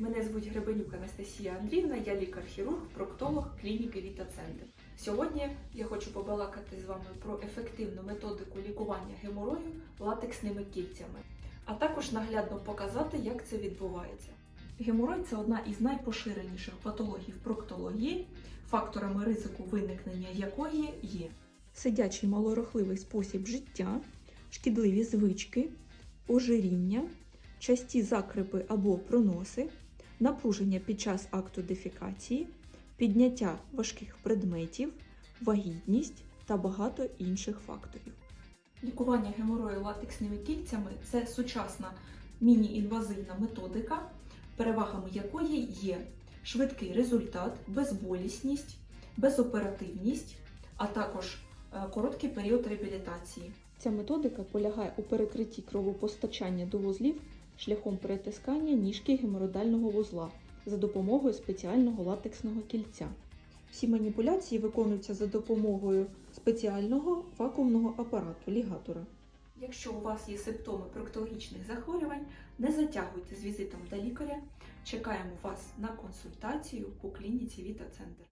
Мене звуть Гребенюк Анастасія Андріївна, я лікар-хірург, проктолог клініки Віта Центр. Сьогодні я хочу побалакати з вами про ефективну методику лікування геморою латексними кільцями, а також наглядно показати, як це відбувається. Геморой це одна із найпоширеніших патологій проктології, факторами ризику виникнення якої є сидячий малорухливий спосіб життя, шкідливі звички, ожиріння, часті закрипи або проноси, напруження під час акту дефікації, підняття важких предметів, вагітність та багато інших факторів. Лікування геморою латексними кільцями це сучасна міні-інвазивна методика, перевагами якої є швидкий результат, безболісність, безоперативність, а також е, короткий період реабілітації. Ця методика полягає у перекритті кровопостачання до вузлів шляхом перетискання ніжки гемородального вузла за допомогою спеціального латексного кільця. Всі маніпуляції виконуються за допомогою спеціального вакуумного апарату лігатора. Якщо у вас є симптоми проктологічних захворювань, не затягуйте з візитом до лікаря. Чекаємо вас на консультацію у клініці Віта Центр.